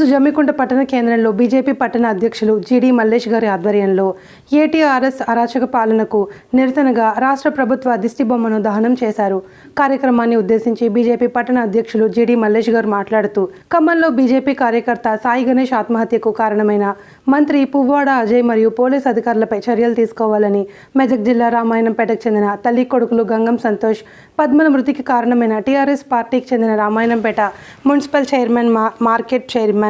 ఈరోజు జమ్మికుంట పట్టణ కేంద్రంలో బీజేపీ పట్టణ అధ్యక్షులు జీడీ మల్లేష్ గారి ఆధ్వర్యంలో ఏటీఆర్ఎస్ అరాచక పాలనకు నిరసనగా రాష్ట్ర ప్రభుత్వ దిష్టి బొమ్మను దహనం చేశారు. కార్యక్రమాన్ని ఉద్దేశించి బీజేపీ పట్టణ అధ్యక్షులు జీడీ మల్లేష్ గారు మాట్లాడుతూ ఖమ్మంలో బీజేపీ కార్యకర్త సాయి గణేష్ ఆత్మహత్యకు కారణమైన మంత్రి పువ్వాడ అజయ్ మరియు పోలీస్ అధికారులపై చర్యలు తీసుకోవాలని మెదక్ జిల్లా రామాయణంపేటకు చెందిన తల్లి కొడుకులు గంగం సంతోష్ పద్మల మృతికి కారణమైన టీఆర్ఎస్ పార్టీకి చెందిన రామాయణంపేట మున్సిపల్ చైర్మన్ మా మార్కెట్ చైర్మన్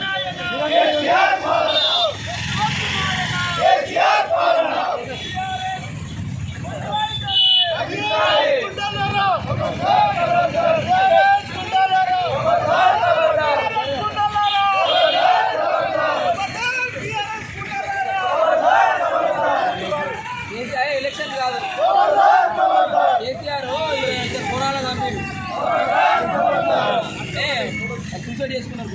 కేసీఆర్ ఎలక్షన్ కాదు కేసీఆర్ ఇద్దరు పొలాల కంపెనీ అంటే సూసైడ్ చేసుకున్నారు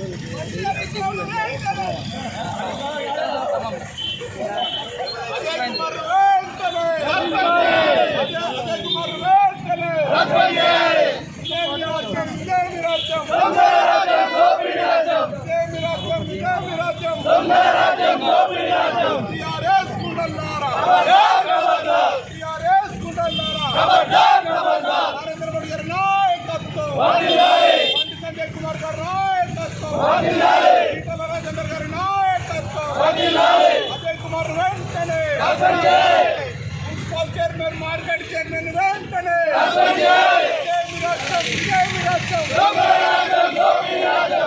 సంజయ్ కుమార్ గారు నాయకత్వం ఈటల రాజేందర్ గారి నాయకత్వం అజయ్ కుమార్ వెంటనే మున్సిపల్ చైర్మన్ మార్కెట్ చైర్మన్ వెంటనే జేమి రాష్ట్రం, జేమి రాష్ట్రం.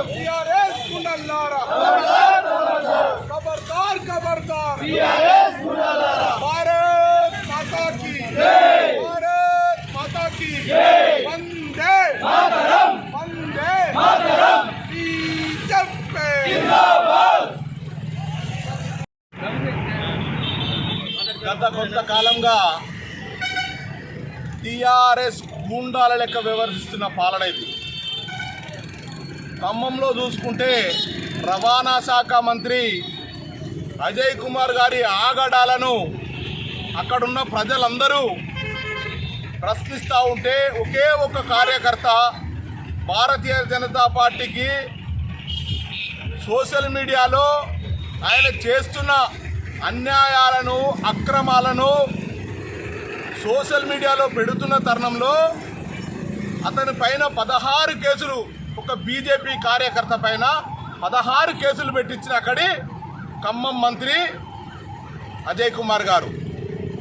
టీఆర్ఎస్ గుండల్లారా. ఖబర్దార్ ఖబర్దార్ భారత్ మాతా కీ భారత్ మాతా కీ వందే వందే బీజేపీ గత కొంతకాలంగా టీఆర్ఎస్ గుండాల లెక్క వ్యవహరిస్తున్న పాలన ఇది. ఖమ్మంలో చూసుకుంటే రవాణా శాఖ మంత్రి అజయ్ కుమార్ గారి ఆగడాలను అక్కడున్న ప్రజలందరూ ప్రశ్నిస్తూ ఉంటే ఒకే ఒక కార్యకర్త భారతీయ జనతా పార్టీకి సోషల్ మీడియాలో ఆయన చేస్తున్న అన్యాయాలను అక్రమాలను సోషల్ మీడియాలో పెడుతున్న తరుణంలో అతని పైన పదహారు కేసులు ఒక బీజేపీ కార్యకర్త పైన పదహారు కేసులు పెట్టించిన అక్కడి ఖమ్మం మంత్రి అజయ్ కుమార్ గారు.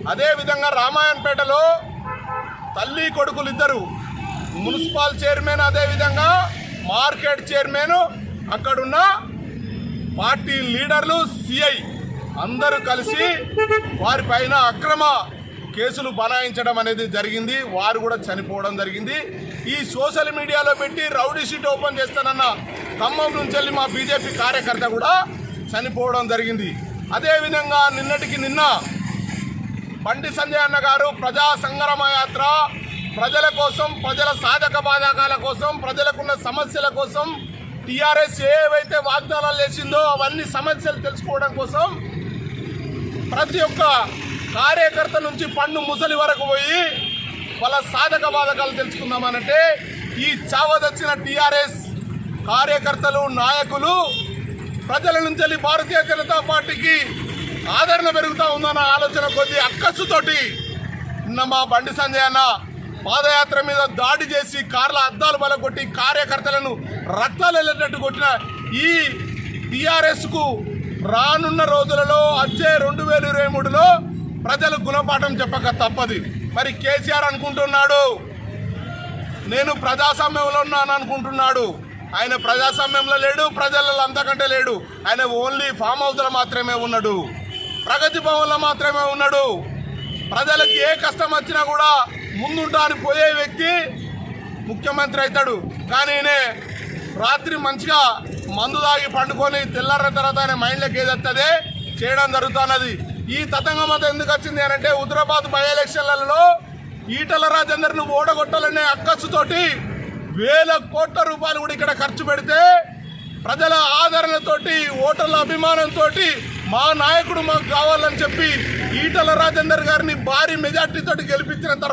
అదేవిధంగా రామాయణపేటలో తల్లి కొడుకులు ఇద్దరు మున్సిపల్ చైర్మన్ అదేవిధంగా మార్కెట్ చైర్మన్ అక్కడున్న పార్టీ లీడర్లు సిఐ అందరూ కలిసి వారిపైన అక్రమ కేసులు బనాయించడం అనేది జరిగింది. వారు కూడా చనిపోవడం జరిగింది. ఈ సోషల్ మీడియాలో పెట్టి రౌడీ షీట్ ఓపెన్ చేస్తానన్న ఖమ్మం నుంచి వెళ్ళి మా బీజేపీ కార్యకర్త కూడా చనిపోవడం జరిగింది. అదేవిధంగా నిన్నటికి నిన్న బండి సంజయ్ అన్న గారు ప్రజా సంగ్రమ యాత్ర ప్రజల కోసం ప్రజల సాధక బాధకాల కోసం ప్రజలకున్న సమస్యల కోసం టీఆర్ఎస్ ఏవైతే వాగ్దానాలు చేసిందో అవన్నీ సమస్యలు తెలుసుకోవడం కోసం ప్రతి ఒక్క కార్యకర్త నుంచి పండు ముసలి వరకు పోయి వాళ్ళ సాధక బాధకాలు తెలుసుకుందామనంటే ఈ చావదచ్చిన టీఆర్ఎస్ కార్యకర్తలు నాయకులు ప్రజల నుంచి వెళ్ళి భారతీయ జనతా పార్టీకి ఆదరణ పెరుగుతూ ఉందన్న ఆలోచన కొద్ది అక్కసుతోటి నిన్న మా బండి సంజయ్ అన్న పాదయాత్ర మీద దాడి చేసి కార్ల అద్దాలు బలగొట్టి కార్యకర్తలను రక్తాలు వెళ్ళేటట్టు కొట్టిన ఈ టీఆర్ఎస్కు రానున్న రోజులలో వచ్చే రెండు వేల ఇరవై మూడులో ప్రజలు గుణపాఠం చెప్పక తప్పది. మరి కేసీఆర్ అనుకుంటున్నాడు? నేను ప్రజాస్వామ్యంలో ఉన్నాను అనుకుంటున్నాడు. ఆయన ప్రజాస్వామ్యంలో లేడు ప్రజలలో అంతకంటే లేడు. ఆయన ఓన్లీ ఫామ్ హౌస్లో మాత్రమే ఉన్నాడు. ప్రగతి భవన్లో మాత్రమే ఉన్నాడు. ప్రజలకు ఏ కష్టం వచ్చినా కూడా ముందుంటా పోయే వ్యక్తి ముఖ్యమంత్రి అవుతాడు. కానీ ఈయనే రాత్రి మంచిగా మందు తాగి పండుకొని తెల్లారిన తర్వాత ఆయన మైండ్లోకి ఏదొస్తుంది చేయడం జరుగుతున్నది. ఈ తతంగం అంతా ఎందుకు వచ్చింది అని అంటే హుదరాబాద్ బై ఎలక్షన్లలో ఈటల రాజేందర్ను ఓడగొట్టాలనే అక్కసుతోటి వేల కోట్ల రూపాయలు కూడా ఇక్కడ ఖర్చు పెడితే ప్రజల ఆదరణతోటి ఓటర్ల అభిమానంతో మా నాయకుడు మాకు కావాలని చెప్పి ఈటల రాజేందర్ గారిని భారీ మెజార్టీతో గెలిపించిన తర్వాత